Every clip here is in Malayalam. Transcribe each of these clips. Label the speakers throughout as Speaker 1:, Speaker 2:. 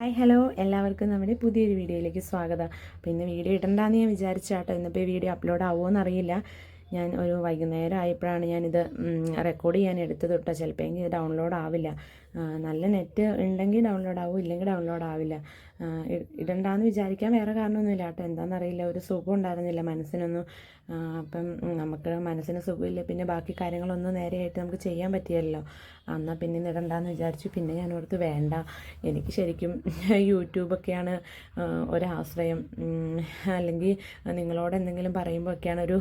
Speaker 1: Hi hello. എല്ലാവർക്കും നമ്മുടെ പുതിയൊരു വീഡിയോയിലേക്ക് സ്വാഗതം. അപ്പോൾ ഇന്ന് വീഡിയോ ഇടണ്ടെന്ന് ഞാൻ വിചാരിച്ചു കേട്ടോ ഇന്നിപ്പോൾ വീഡിയോ അപ്ലോഡ് ആവുമോ എന്നറിയില്ല ഞാൻ ഒരു വൈകുന്നേരം ആയപ്പോഴാണ് ഞാനിത് റെക്കോർഡ് ചെയ്യാൻ എടുത്തത് തൊട്ടോ ചിലപ്പോൾ എങ്കിൽ ഡൗൺലോഡ് ആവില്ല. നല്ല നെറ്റ് ഉണ്ടെങ്കിൽ ഡൗൺലോഡ് ആവും ഇല്ലെങ്കിൽ ഡൗൺലോഡ് ആവില്ല. ഇടണ്ടാന്ന് വിചാരിക്കാൻ വേറെ കാരണമൊന്നുമില്ല. കേട്ടോ എന്താണെന്നറിയില്ല ഒരു സുഖം ഉണ്ടായിരുന്നില്ല മനസ്സിനൊന്നും. അപ്പം നമുക്ക് മനസ്സിന് സുഖമില്ല. പിന്നെ ബാക്കി കാര്യങ്ങളൊന്നും നേരെയായിട്ട് നമുക്ക് ചെയ്യാൻ പറ്റിയല്ലോ. എന്നാൽ പിന്നെ ഇടണ്ടാന്ന് വിചാരിച്ചു. പിന്നെ ഞാൻ ഓർത്ത് വേണ്ട. എനിക്ക് ശരിക്കും യൂട്യൂബൊക്കെയാണ് ഒരാശ്രയം. അല്ലെങ്കിൽ നിങ്ങളോട് എന്തെങ്കിലും പറയുമ്പോഴൊക്കെയാണ് ഒരു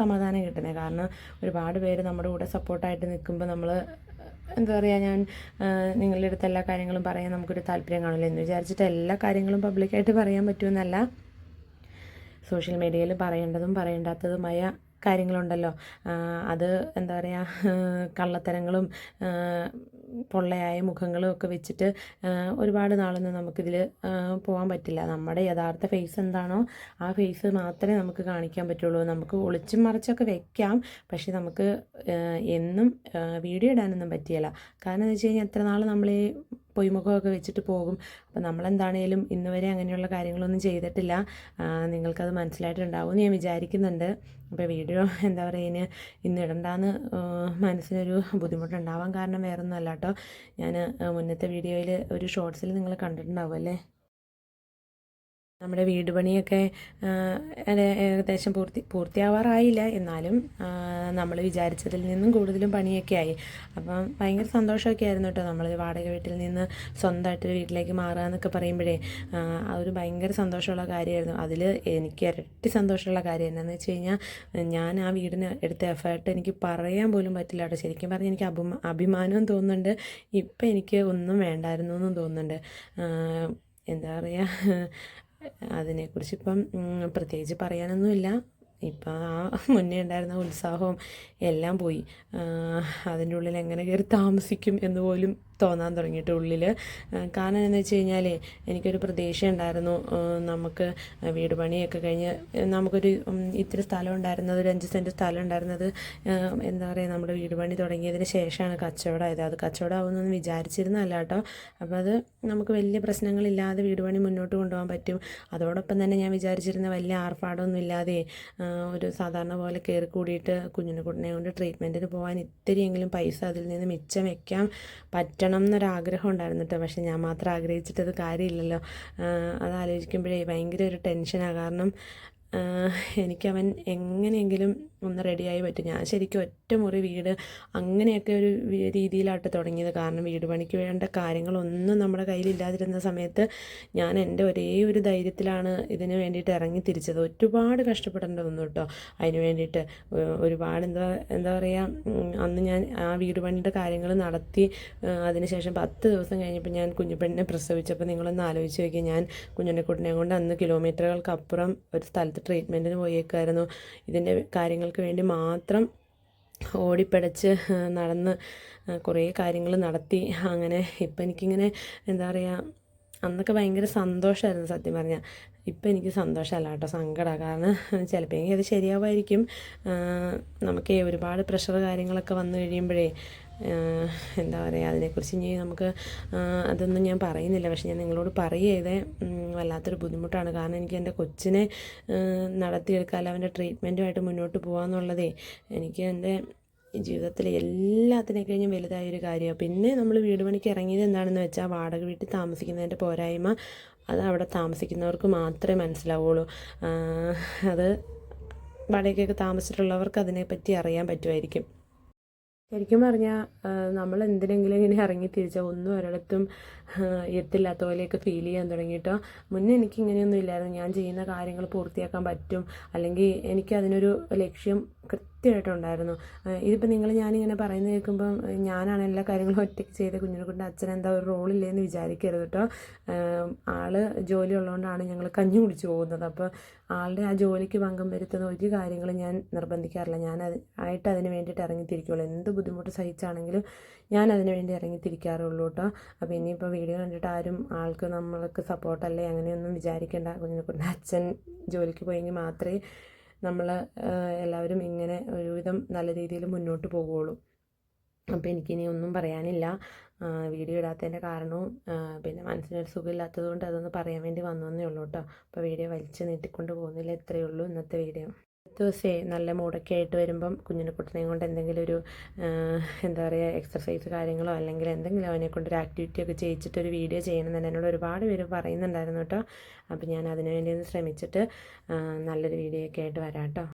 Speaker 1: സമാധാനം കിട്ടുന്നത്. കാരണം ഒരുപാട് പേര് നമ്മുടെ കൂടെ സപ്പോർട്ടായിട്ട് നിൽക്കുമ്പോൾ നമ്മൾ എന്താ പറയുക ഞാൻ നിങ്ങളുടെ അടുത്ത് എല്ലാ കാര്യങ്ങളും പറയാൻ നമുക്കൊരു താല്പര്യം കാണില്ല എന്ന് വിചാരിച്ചിട്ട് എല്ലാ കാര്യങ്ങളും പബ്ലിക്കായിട്ട് പറയാൻ പറ്റുമെന്നല്ല. സോഷ്യൽ മീഡിയയിൽ പറയേണ്ടതും പറയേണ്ടാത്തതുമായ കാര്യങ്ങളുണ്ടല്ലോ. അത് എന്താ പറയുക കള്ളത്തരങ്ങളും പൊള്ളയായ മുഖങ്ങളും ഒക്കെ വെച്ചിട്ട് ഒരുപാട് നാളൊന്നും നമുക്കിതിൽ പോകാൻ പറ്റില്ല. നമ്മുടെ യഥാർത്ഥ ഫേസ് എന്താണോ ആ ഫേസ് മാത്രമേ നമുക്ക് കാണിക്കാൻ പറ്റുള്ളൂ. നമുക്ക് ഒളിച്ചും മറിച്ചൊക്കെ വെക്കാം. പക്ഷെ നമുക്ക് എന്നും വീഡിയോ ഇടാനൊന്നും പറ്റിയല്ല. കാരണം എന്ന് വെച്ച് കഴിഞ്ഞാൽ എത്ര നാൾ നമ്മൾ ഈ പൊയ്മുഖമൊക്കെ വെച്ചിട്ട് പോകും. അപ്പോൾ നമ്മളെന്താണേലും ഇന്ന് വരെ അങ്ങനെയുള്ള കാര്യങ്ങളൊന്നും ചെയ്തിട്ടില്ല. നിങ്ങൾക്കത് മനസ്സിലായിട്ടുണ്ടാവും ഞാൻ വിചാരിക്കുന്നുണ്ട്. അപ്പോൾ വീഡിയോ എന്താ പറയുക ഇനി ഇന്ന് ഇടണ്ടെന്ന് മനസ്സിനൊരു ബുദ്ധിമുട്ടുണ്ടാവാൻ കാരണം വേറൊന്നുമല്ല കേട്ടോ. ഞാൻ മുന്നത്തെ വീഡിയോയിൽ ഒരു ഷോർട്സിൽ നിങ്ങൾ കണ്ടിട്ടുണ്ടാവും അല്ലേ? നമ്മുടെ വീട് പണിയൊക്കെ ഏകദേശം പൂർത്തി പൂർത്തിയാവാറായില്ല. എന്നാലും നമ്മൾ വിചാരിച്ചതിൽ നിന്നും കൂടുതലും പണിയൊക്കെ ആയി. അപ്പം ഭയങ്കര സന്തോഷമൊക്കെ ആയിരുന്നു കേട്ടോ നമ്മൾ വാടക വീട്ടിൽ നിന്ന് സ്വന്തമായിട്ട് വീട്ടിലേക്ക് മാറുക എന്നൊക്കെ പറയുമ്പോഴേ ആ, ഒരു ഭയങ്കര സന്തോഷമുള്ള കാര്യമായിരുന്നു. അതിൽ എനിക്ക് ഇരട്ടി സന്തോഷമുള്ള കാര്യം എന്താണെന്ന് വെച്ച് കഴിഞ്ഞാൽ ഞാൻ ആ വീടിന് എടുത്ത എഫേർട്ട് എനിക്ക് പറയാൻ പോലും പറ്റില്ല കേട്ടോ. ശരിക്കും പറഞ്ഞാൽ എനിക്ക് അഭിമാ അഭിമാനവും തോന്നുന്നുണ്ട്. ഇപ്പം എനിക്ക് ഒന്നും വേണ്ടായിരുന്നു എന്നും തോന്നുന്നുണ്ട്. എന്താ പറയുക അതിനെക്കുറിച്ച് ഇപ്പം പ്രത്യേകിച്ച് പറയാനൊന്നുമില്ല. ഇപ്പം ആ മുന്നേ ഉണ്ടായിരുന്ന ഉത്സാഹവും എല്ലാം പോയി. അതിന്റെ ഉള്ളിൽ എങ്ങനെ കയറി താമസിക്കും എന്ന് പോലും തോന്നാൻ തുടങ്ങിയിട്ട് ഉള്ളിൽ കാരണം എന്ന് വെച്ച് കഴിഞ്ഞാൽ എനിക്കൊരു പ്രതീക്ഷ ഉണ്ടായിരുന്നു. നമുക്ക് വീട് പണിയൊക്കെ കഴിഞ്ഞ് നമുക്കൊരു ഇത്തിരി സ്ഥലം ഉണ്ടായിരുന്നത് ഒരു അഞ്ച് സെന്റ് സ്ഥലം ഉണ്ടായിരുന്നത് എന്താ പറയുക നമ്മുടെ വീട് പണി തുടങ്ങിയതിന് ശേഷമാണ് കച്ചവടമായത്. അത് കച്ചവടമാവുമെന്നൊന്നും വിചാരിച്ചിരുന്നല്ല കേട്ടോ. അപ്പോൾ അത് നമുക്ക് വലിയ പ്രശ്നങ്ങളില്ലാതെ വീട് പണി മുന്നോട്ട് കൊണ്ടുപോകാൻ പറ്റും. അതോടൊപ്പം തന്നെ ഞാൻ വിചാരിച്ചിരുന്ന വലിയ ആർഭാടമൊന്നും ഇല്ലാതെ ഒരു സാധാരണ പോലെ കയറി കൂടിയിട്ട് കുഞ്ഞിനെ കുട്ടിനെ കൊണ്ട് ട്രീറ്റ്മെന്റിന് പോകാൻ ഇത്തിരിയെങ്കിലും പൈസ അതിൽ നിന്ന് മിച്ചം വെക്കാൻ പറ്റണം എന്നൊരാഗ്രഹം ഉണ്ടായിരുന്നു കേട്ടോ പക്ഷെ ഞാൻ മാത്രം ആഗ്രഹിച്ചിട്ടത് കാര്യമില്ലല്ലോ. അത് ആലോചിക്കുമ്പോഴേ ഭയങ്കര ഒരു ടെൻഷനാണ് കാരണം എനിക്കവൻ എങ്ങനെയെങ്കിലും ഒന്ന് റെഡിയായി പറ്റും. ഞാൻ ശരിക്കും ഒറ്റ മുറി വീട് അങ്ങനെയൊക്കെ ഒരു രീതിയിലാട്ട് തുടങ്ങിയത് കാരണം വീട് പണിക്ക് വേണ്ട കാര്യങ്ങളൊന്നും നമ്മുടെ കയ്യിലില്ലാതിരുന്ന സമയത്ത് ഞാൻ എന്റെ ഒരേ ഒരു ധൈര്യത്തിലാണ് ഇതിന് വേണ്ടിയിട്ട് ഇറങ്ങി തിരിച്ചത്. ഒരുപാട് കഷ്ടപ്പെടേണ്ടി വന്നു കേട്ടോ. അതിന് വേണ്ടിയിട്ട് ഒരുപാട് എന്താ എന്താ പറയുക അന്ന് ഞാൻ ആ വീട് പണിയുടെ കാര്യങ്ങൾ നടത്തി അതിനുശേഷം പത്ത് ദിവസം കഴിഞ്ഞപ്പോൾ ഞാൻ കുഞ്ഞുപെണ്ണിനെ പ്രസവിച്ചപ്പോൾ നിങ്ങളൊന്ന് ആലോചിച്ച് നോക്കി ഞാൻ കുഞ്ഞുണ്ണിക്കുട്ടിനെ കൊണ്ട് അന്ന് കിലോമീറ്ററുകൾക്കപ്പുറം ഒരു സ്ഥലത്ത് ട്രീറ്റ്മെന്റിന് പോയേക്കായിരുന്നു. ഇതിന്റെ കാര്യങ്ങൾക്ക് വേണ്ടി മാത്രം ഓടിപ്പടച്ച് നടന്ന് കുറേ കാര്യങ്ങൾ നടത്തി. അങ്ങനെ ഇപ്പം എനിക്കിങ്ങനെ എന്താ പറയുക അന്നൊക്കെ ഭയങ്കര സന്തോഷമായിരുന്നു സത്യം പറഞ്ഞാൽ ഇപ്പം എനിക്ക് സന്തോഷമല്ല കേട്ടോ സങ്കടമാണ് കാരണം ചിലപ്പോൾ അത് ശരിയാവുമായിരിക്കും. നമുക്ക് ഒരുപാട് പ്രഷർ കാര്യങ്ങളൊക്കെ വന്നു കഴിയുമ്പോഴേ എന്താ പറയുക അതിനെക്കുറിച്ച് ഇനി നമുക്ക് അതൊന്നും ഞാൻ പറയുന്നില്ല. പക്ഷെ ഞാൻ നിങ്ങളോട് പറയുകയതേ വല്ലാത്തൊരു ബുദ്ധിമുട്ടാണ്. കാരണം എനിക്ക് എന്റെ കൊച്ചിനെ നടത്തിയെടുക്കാൻ അവന്റെ ട്രീറ്റ്മെന്റുമായിട്ട് മുന്നോട്ട് പോകാമെന്നുള്ളതേ എനിക്ക് എന്റെ ജീവിതത്തിലെ എല്ലാത്തിനെ കഴിഞ്ഞും വലുതായൊരു കാര്യമാണ്. പിന്നെ നമ്മൾ വീട് പണിക്ക് ഇറങ്ങിയത് എന്താണെന്ന് വെച്ചാൽ വാടക വീട്ടിൽ താമസിക്കുന്നതിന്റെ പോരായ്മ അത് അവിടെ താമസിക്കുന്നവർക്ക് മാത്രമേ മനസ്സിലാവുള്ളൂ. അത് വാടകയ്ക്കൊക്കെ താമസിച്ചിട്ടുള്ളവർക്ക് അതിനെപ്പറ്റി അറിയാൻ പറ്റുമായിരിക്കും. ശരിക്കും പറഞ്ഞാൽ നമ്മൾ എന്തിനെങ്കിലും ഇങ്ങനെ ഇറങ്ങി തിരിച്ചാൽ ഒന്നും ഒരിടത്തും എത്തില്ലാത്ത പോലെയൊക്കെ ഫീൽ ചെയ്യാൻ തുടങ്ങിയിട്ടോ മുന്നേ എനിക്ക് ഇങ്ങനെയൊന്നും ഇല്ലായിരുന്നു. ഞാൻ ചെയ്യുന്ന കാര്യങ്ങൾ പൂർത്തിയാക്കാൻ പറ്റും. അല്ലെങ്കിൽ എനിക്ക് അതിനൊരു ലക്ഷ്യം കൃത്യമായിട്ടുണ്ടായിരുന്നു. ഇതിപ്പോൾ നിങ്ങൾ ഞാനിങ്ങനെ പറയുന്നത് കേൾക്കുമ്പം ഞാനാണ് എല്ലാ കാര്യങ്ങളും ഒറ്റയ്ക്ക് ചെയ്ത് കുഞ്ഞിനെ കൊണ്ട് അച്ഛൻ എന്താ ഒരു റോളില്ലേ എന്ന് വിചാരിക്കരുത് കേട്ടോ. ആൾ ജോലി ഉള്ളതുകൊണ്ടാണ് ഞങ്ങൾ കഞ്ഞി കുടിച്ച് പോകുന്നത്. അപ്പോൾ ആളുടെ ആ ജോലിക്ക് ഭംഗം വരുത്തുന്ന ഒരു കാര്യങ്ങളും ഞാൻ നിർബന്ധിക്കാറില്ല. ഞാൻ അത് ആയിട്ട് അതിന് വേണ്ടിയിട്ട് ഇറങ്ങിത്തിരിക്കുള്ളൂ. എന്ത് ബുദ്ധിമുട്ട് സഹിച്ചാണെങ്കിലും ഞാൻ അതിന് വേണ്ടി ഇറങ്ങിത്തിരിക്കാറുള്ളൂ കേട്ടോ. അപ്പോൾ ഇനിയിപ്പോൾ വീഡിയോ കണ്ടിട്ട് ആരും ആൾക്ക് നമ്മൾക്ക് സപ്പോർട്ടല്ലേ അങ്ങനെയൊന്നും വിചാരിക്കേണ്ട. കുഞ്ഞിനെ കൊണ്ട് അച്ഛൻ ജോലിക്ക് പോയെങ്കിൽ മാത്രമേ നമ്മൾ എല്ലാവരും ഇങ്ങനെ ഒരുവിധം നല്ല രീതിയിൽ മുന്നോട്ട് പോകുള്ളൂ അപ്പോൾ എനിക്കിനി ഒന്നും പറയാനില്ല. വീഡിയോ ഇടാത്തതിന്റെ കാരണവും പിന്നെ മനസ്സിനൊരു സുഖമില്ലാത്തത് കൊണ്ട് അതൊന്ന് പറയാൻ വേണ്ടി വന്നു എന്നേ ഉള്ളൂ കേട്ടോ. അപ്പോൾ വീഡിയോ വലിച്ചു നീട്ടിക്കൊണ്ട് പോകുന്നില്ല ഇത്രയേ ഉള്ളൂ ഇന്നത്തെ വീഡിയോ. ദിവസമേ നല്ല മൂടൊക്കെ ആയിട്ട് വരുമ്പം കുഞ്ഞിനെ കുട്ടനെയും കൊണ്ട് എന്തെങ്കിലും ഒരു എന്താ പറയുക എക്സർസൈസ് കാര്യങ്ങളോ അല്ലെങ്കിൽ എന്തെങ്കിലും അവനെ കൊണ്ട് ഒരു ആക്ടിവിറ്റി ഒക്കെ ചെയ്യിച്ചിട്ട് ഒരു വീഡിയോ ചെയ്യണം ചെയ്യണമെന്ന് എന്നോട് ഒരുപാട് പേര് പറയുന്നുണ്ടായിരുന്നു കേട്ടോ. അപ്പോൾ ഞാൻ അതിനുവേണ്ടി ഒന്ന് ശ്രമിച്ചിട്ട് നല്ലൊരു വീഡിയോ ഒക്കെ ആയിട്ട് വരാം കേട്ടോ.